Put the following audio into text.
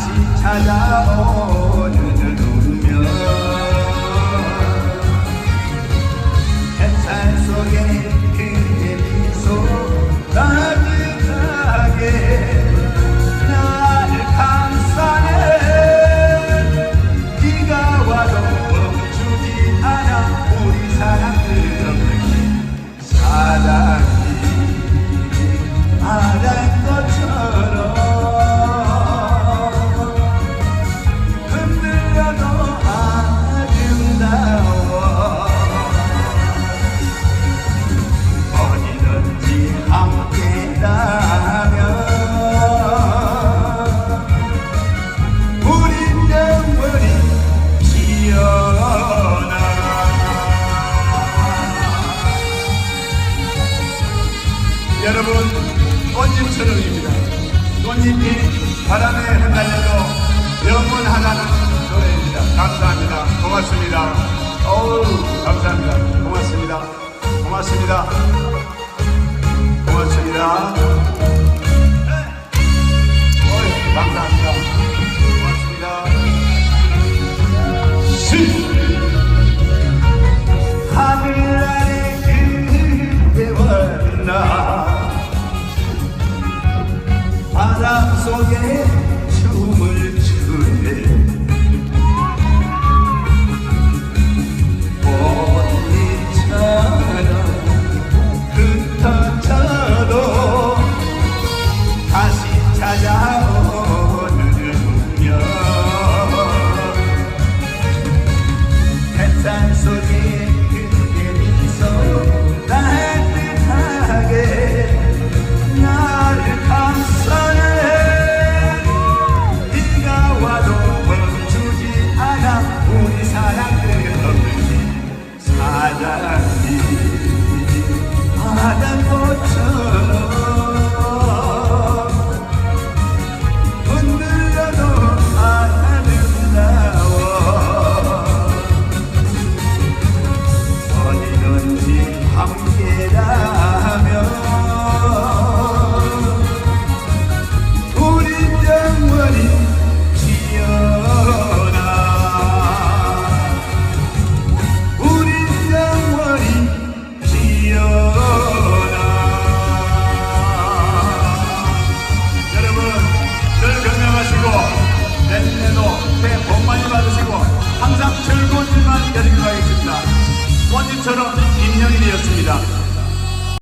다시 찾아오는 운명 여러분 꽃잎처럼입니다. 꽃잎이 바람에 흩날려도 영원하다는 노래입니다. 감사합니다. 고맙습니다. 어우 감사합니다. 고맙습니다. 고맙습니다. 고맙습니다. 네. 감사합니다. 고맙습니다. 시! 하늘 아래 그 그대와 나 forgive. 함께라면 우리 영원히 지어나 우리 영원히 지어나 여러분 늘 건강하시고 내년에도 새해 복 많이 받으시고 항상 즐거운 일만 되시길 바라겠습니다